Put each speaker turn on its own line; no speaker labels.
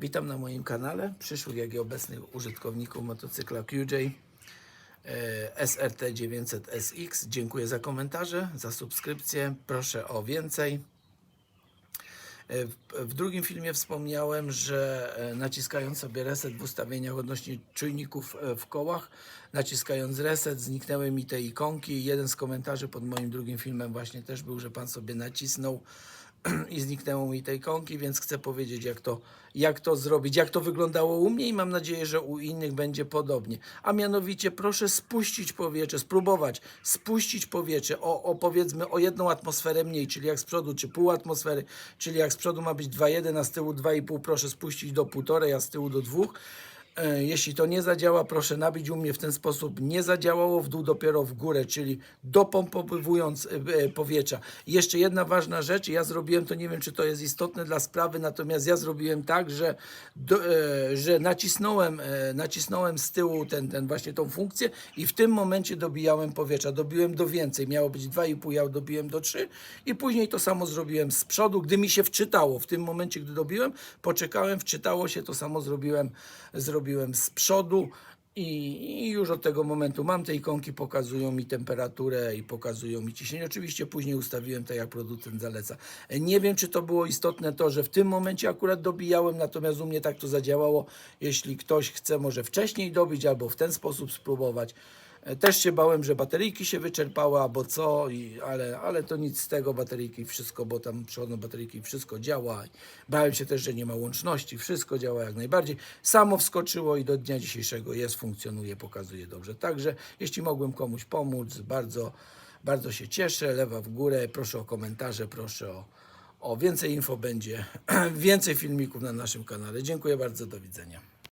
Witam na moim kanale przyszłych, jak i obecnych użytkowników motocykla QJ SRT 900 SX. Dziękuję za komentarze, za subskrypcję. Proszę o więcej. E, W, w drugim filmie wspomniałem, że e, naciskając sobie reset w ustawieniach odnośnie czujników e, w kołach, naciskając reset zniknęły mi te ikonki. Jeden z komentarzy pod moim drugim filmem właśnie też był, że pan sobie nacisnął i zniknęło mi te ikonki, więc chcę powiedzieć, jak to, jak to zrobić, jak to wyglądało u mnie i mam nadzieję, że u innych będzie podobnie. A mianowicie proszę spuścić powietrze, spróbować spuścić powietrze o, o powiedzmy o jedną atmosferę mniej, czyli jak z przodu, czy pół atmosfery, czyli jak z przodu ma być 2,1, a z tyłu 2,5, proszę spuścić do 1,5, a z tyłu do 2. E, Jeśli to nie zadziała, proszę nabić u mnie w ten sposób. Nie zadziałało w dół, dopiero w górę, czyli dopompowując e, e, powietrza. Jeszcze jedna ważna rzecz, ja zrobiłem to, nie wiem czy to jest istotne dla sprawy, natomiast ja zrobiłem tak, że, że nacisnąłem, nacisnąłem z tyłu ten, ten właśnie tą funkcję i w tym momencie dobijałem powietrza. Dobiłem do więcej, miało być 2,5, ja dobiłem do 3 i później to samo zrobiłem z przodu, gdy mi się wczytało. W tym momencie, gdy dobiłem, poczekałem, wczytało się, to samo zrobiłem, zrobiłem z przodu. I, I już od tego momentu mam te ikonki, pokazują mi temperaturę i pokazują mi ciśnienie. Oczywiście później ustawiłem tak, jak producent zaleca. Nie wiem, czy to było istotne to, że w tym momencie akurat dobijałem, natomiast u mnie tak to zadziałało. Jeśli ktoś chce, może wcześniej dobić albo w ten sposób spróbować. E, Też się bałem, że bateryjki się wyczerpały albo co, i, ale, ale to nic z tego, bateryjki wszystko, bo tam przychodzą bateryjki, wszystko działa. Bałem się też, że nie ma łączności, wszystko działa jak najbardziej. Samo wskoczyło i do dnia dzisiejszego jest, funkcjonuje, pokazuje dobrze. Także jeśli mogłem komuś pomóc, bardzo, bardzo się cieszę. Lewa w górę, proszę o komentarze, proszę o, o więcej info będzie, więcej filmików na naszym kanale. Dziękuję bardzo, do widzenia.